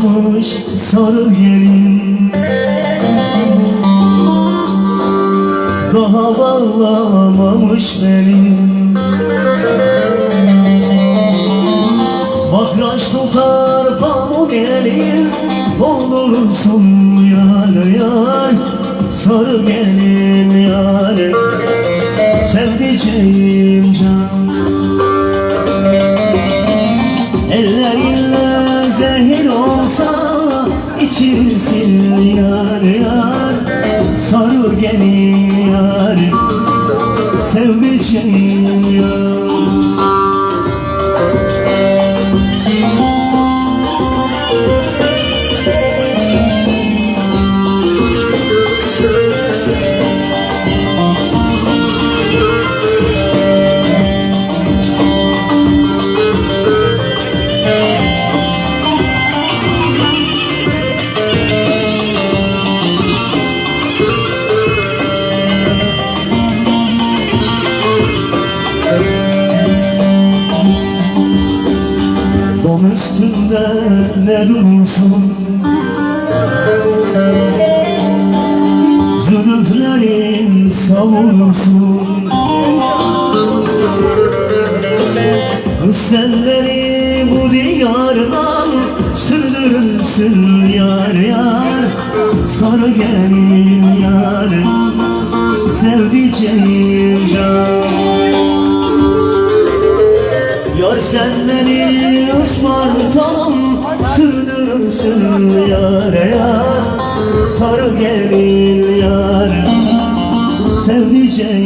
Erken kalkmış sarı gelin Daha bağlamamış beni. Bakraç tutar pamuk elin Olursun yar yar Sarı gelin yar. Sevdiceğim içirsin yar yar? Sarı gelin yar. Sevdiceğim yar Dom üstünde ne durursun? Zülüflerin savursun Selleri bu diyardan Sürdürünsün yar yar. Sarı gelin yar Sevdiceğim can Görsen beni ısmartalım Sürdürsün yâre yâr Sarı gelin yâr Sevmeyecek